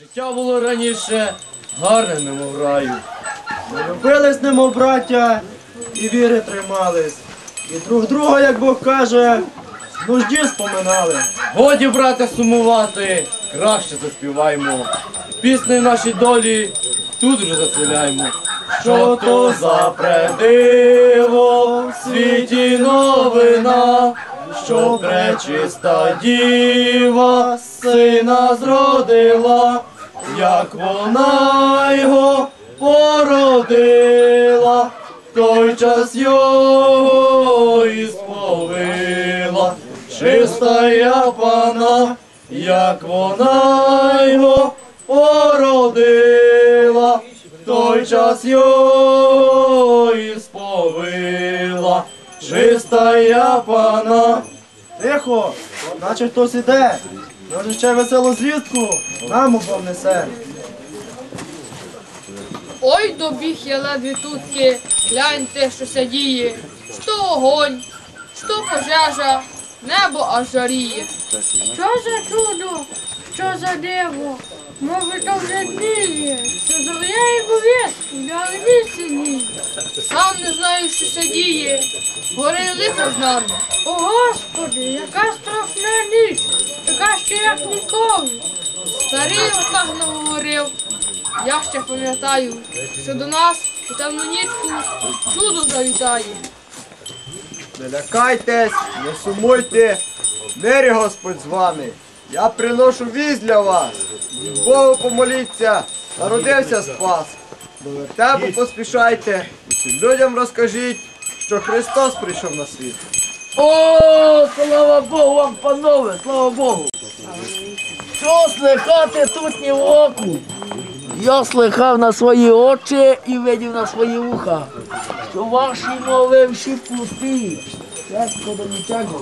Життя було раніше гарне, немов раю. Ми любились, немов браття, і віри тримались. І друг друга, як Бог каже, в нужді споминали. Годі, брате, сумувати, краще заспіваймо. Пісни нашій долі тут же заселяймо. Що то за предиво в світі новина, що пречиста діва сина зродила, як вона його породила, в той час його і сповила, чистая пана, як вона його породила, в той час його і сповила, чистая пана. Тихо, наче хтось іде. Може ще веселу звістку нам обом несе. Ой, добіг я ледві тутки, гляньте, що ся діє. Що огонь, що пожежа, небо аж жаріє. Що за чудо? Що за диво? Може, то вже дніє, що зоряє повістки, на місці ні. Сам не знаю, що ся діє. Гори лихо з нами. О, Господи, яка страшна ніч, така ще як ніколи. Старий отак наговорив. Я ще пам'ятаю, що до нас у темну нічку чудо завітає. Не лякайтесь, не сумуйте, в мирі Господь з вами. Я приношу вість для вас. Богу помоліться, народився спас. Вертепу поспішайте, людям розкажіть, що Христос прийшов на світ. О, слава Богу вам, панове, слава Богу. Що слихати тут ні в оку? Я слихав на свої очі і видів на свої вуха, що ваші мови всі пусті. Чесно до нічого.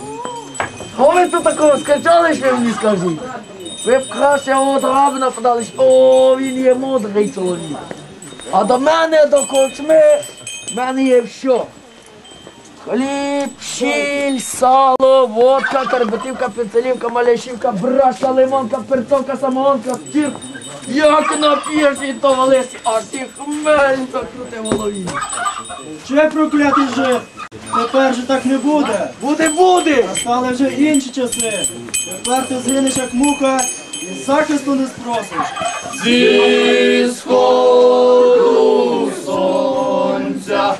А ви тут такого скачали, що мені скажіть? Ви б краще одразу нападались, о, він є мудрий чоловік. А до мене, до корчми, в мене є все. Хліб, щіль, сало, водка, карбатівка, пенцелівка, маляшівка, брашка, лимонка, перцовка, самогонка, втір. Як нап'єш і то валесі, аж ті хмель закрути в голові. Ще проклятий жив. Тепер же так не буде. Буде, буде! Настали вже інші часи. Тепер ти згинеш як мука і захисту не спросиш. Зі сходу сонця,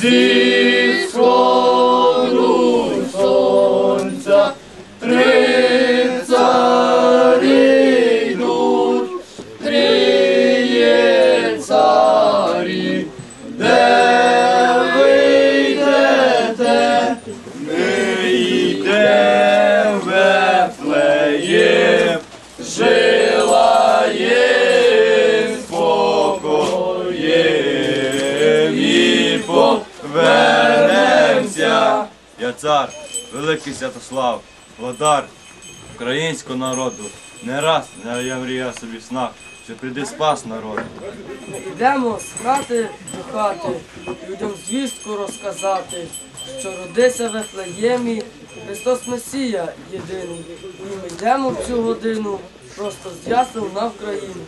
зі великий Святослав, владар українського народу. Не раз не я мріяв собі в снах, що прийде спас народу. Йдемо з хати до хати, людям звістку розказати, що родився в Ефлеємі Христос Месія єдиний. І ми йдемо в цю годину просто з ясел на Вкраїну.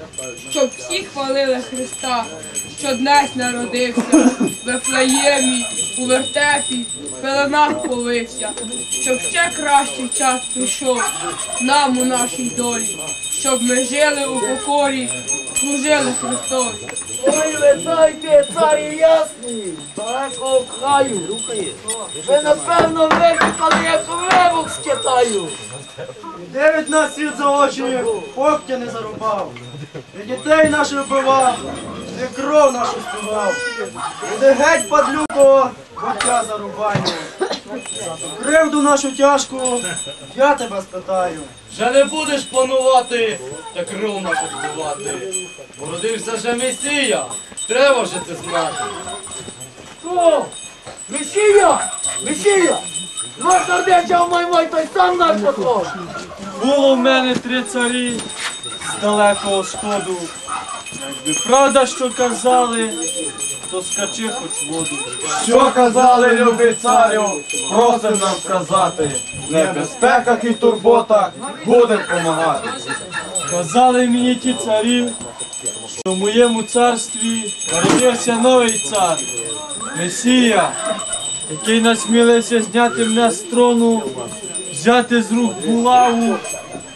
Щоб всі хвалили Христа, що днес народився, в Ефлеємі, у вертепі, в пеленах повився, щоб ще кращий час прийшов нам у нашій долі, щоб ми жили у покорі, служили Христові. Ой, ви знаєте, царі ясні, далекого краю. Ви напевно викликали як рибок з Китаю. Дев'ять нас світ за очі, когтя не зарубав. І дітей наших вбивав, і кров нашу співав. Іди геть, падлюко, буття зарубаю. За ту кривду нашу тяжку, я тебе спитаю. Вже не будеш планувати та кров нашу збивати. Породився же Месія, треба же це знати. О, Месія! Месія! Ваш сердеча мой мой, той сам наш похож. Було в мене три царі з далекого сходу. Якби правда, що казали, то скачи хоч воду. Що казали, любий царю, просим нам сказати. В небезпеках і турботах будем помагати. Казали мені ті царі, що в моєму царстві народився новий цар, Месія, який насмілився зняти мене з трону, взяти з рук булаву,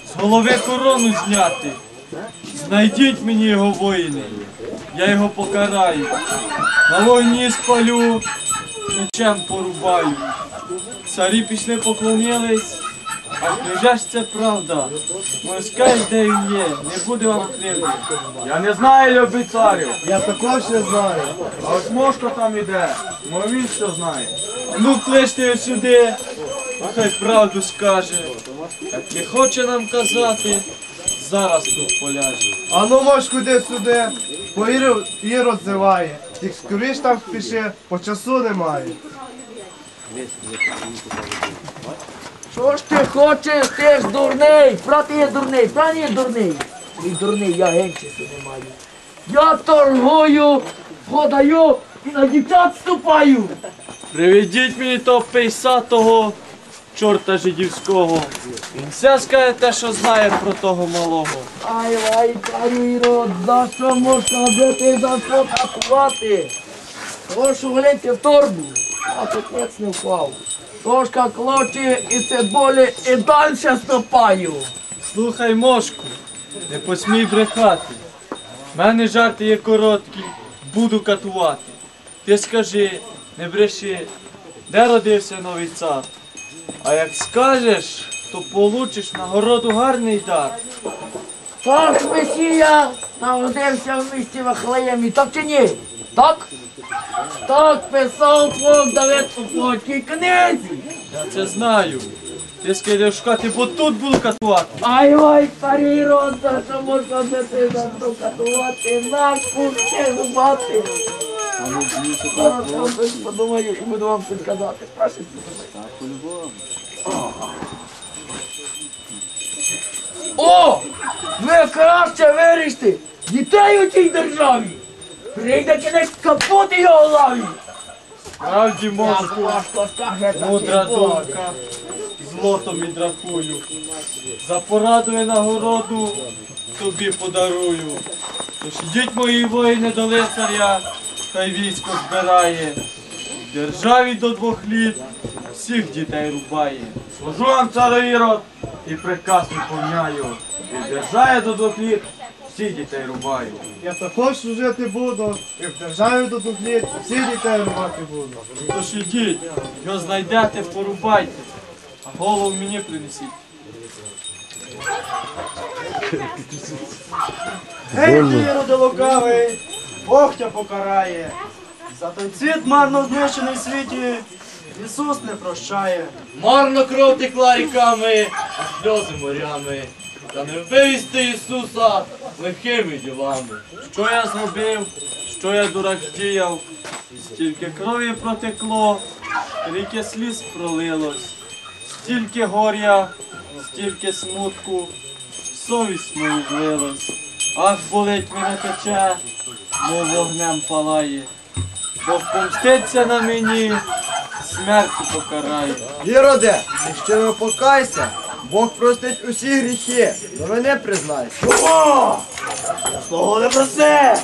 з голови корону зняти. Знайдіть мені його воїни, я його покараю. На вогні спалю, мечем порубаю. Царі пішли поклонились, а невже ж це правда? Морська де він є, не буде вам кривди. Я не знаю, любий царю. Я також не знаю. А ось мошко там іде. Може він що знає. Ну кличте його сюди, а хай правду скаже. Як не хоче нам казати, зараз тут поляже. А ну мож куди сюди, повірив і роззиває. Тільки скоріш там спіши, по часу немає. Що ж ти хочеш? Ти ж дурний, брат є дурний, брат є дурний. Ти дурний, я генчису не маю. Я торгую, продаю і на дівчат ступаю. Приведіть мені того пейсатого чорта жидівського. Він все скаже те, що знає про того малого. Ай, вай, царю Ірод, за що можна бити, за що катувати? Прошу влити в торбу, а тут ніц не впав. Трошка клочі і цибулі і далі ступаю. Слухай, мошку, не посмій брехати. В мене жарти є короткі, буду катувати. Ти скажи, не бреши, де родився новий цар? А як скажеш, то получиш нагороду гарний дар. Так, Месія народився в місті Вахлеємі, так чи ні? Так? Так писав Бог Давид у плотній книзі. Я це знаю. Ти скидеш шукати, бо тут буду катувати. Ай вай, старий рот, що можна за що катувати, на кушки зубати. Зараз я вам щось подумаю і буду вам щось казати. Прошу. О! Ви краще виріште! Дітей у цій державі! Прийде кінець капоти його лаві! Справді скаже мудра думка, злотом відрахую. За пораду і нагороду тобі подарую. Тож ідіть мої воїни до лицаря, хай військо збирає. Державі до двох літ всіх дітей рубає. Служу вам, царю Ірод, і приказ виконяю. І держає до двох літ, всіх дітей рубаю. Я також служити буду, і в державі до двох літ всі дітей рвати буду. Тож ідіть, його знайдете, порубайте, а голову мені принесіть. Гей, ти, роди лукавий, Бог тя покарає. За той цвіт марно знищений в світі, Ісус не прощає. Марно кров текла ріками, а сльози морями. Та не вивести Ісуса лихими ділами. Що я зробив, що я дурак діяв, стільки крові протекло, ріки сліз пролилось, стільки горя, стільки смутку, совість мою злилась. Ах, болить мене тече, мов вогнем палає. Бог помститься на мені, смертю покарає. Іроде, якщо не покайся, Бог простить усі гріхи, но мене признайся. Слово не проси!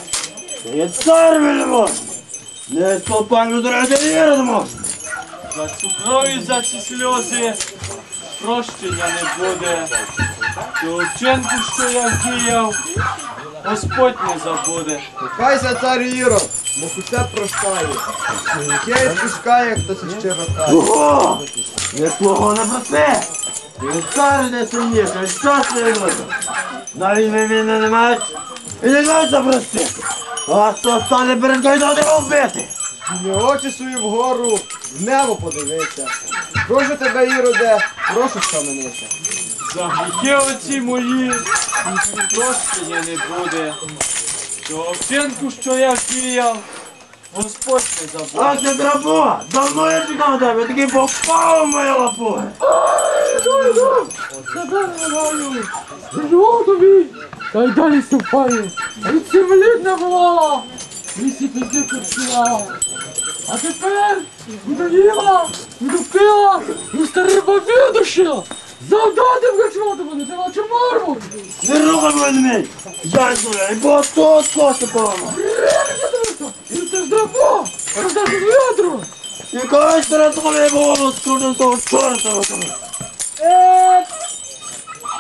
Ти є цар вельмож! Не стопаню дорогти віримо! За цю кров і за ці сльози прощення не буде. Цього вчинку, що я вдіяв, Господь не забуде. Покайся, цар Ірод, Усе прощає. Гріхи відпускає, хто це щиро каже. Ого! Не слово не проси! Ти є не сильніше, час не буде! Навіть ви мене не мають і не знають запросити! А хто стане перед тобою тебе вбити? Не очі свої вгору, в небо подивися. Прошу тебе, Іроде, прошу схаменися. За гріхи оці мої прощення не буде. Цього вчинку, що я вдіяв, Господь не забуде. Ах, ти драбо! Давно я чекав тебе, такий попав у мої лапуги! Живу тобі, та й далі ступаю. Від землі не була, лісі пізди почувала. А тепер буду їла, буду пила, і старий бабі душа. Завдати врачувати мене, це наче мармур! Не рухай мене! Я знаю, бо то скоси погано! І це ж драбо! Роздати відро! І когось перед тобою голову скрутив того чорта! Е,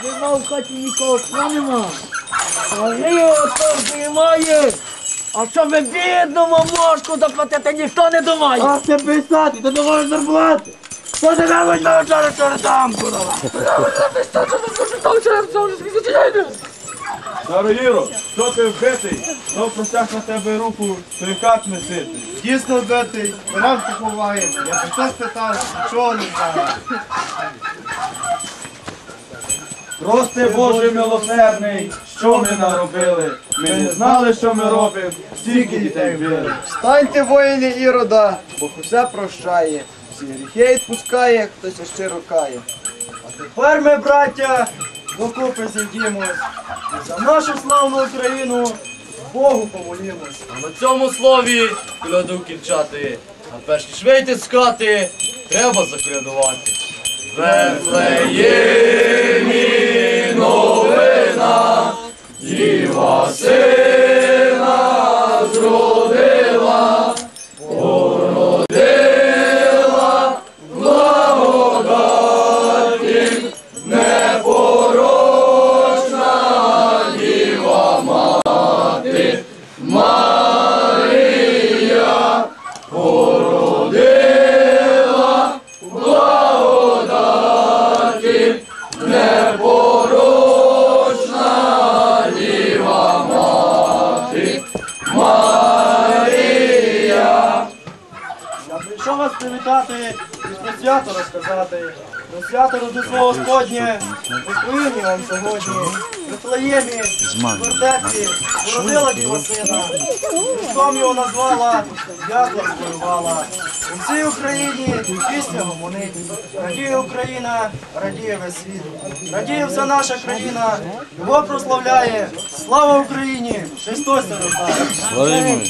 Нема в хаті нікого, що нема. А його то приймає. А що ви бідному мошку заплатити ніхто не думає. Ах ти писати, ти думаєш зарплати! Робить на вчора чортам, курва? Староїро, що ти вбитий? Хто простяг на тебе руку, той хат несити. Дійсно битий, ранку ховаємо. Я хто спитав, чого не знаю. Прости Боже милосердний, що ми наробили? Ми не знали, що ми робимо, стільки дітей вбили. Встаньте, воїни Ірода, Бог усе прощає. Всі гріхи відпускає, хтось щиро кає. Тепер ми, браття, докупи зійдімось. І за нашу славну Україну Богу помолімось. А на цьому слові кляду кінчати. А перш ніж вийти з хати, треба заклядувати. Вефлеємі Про свято Рождество Господнє, Україні вам сьогодні, Вифлеємі, в вертепі, породила діва сина, Христом його назвала, дякла спорувала. У всій Україні пісня гомонить. Радіє Україна, радіє весь світ. Радіє вся наша країна, його прославляє. Слава Україні! Христос рождає!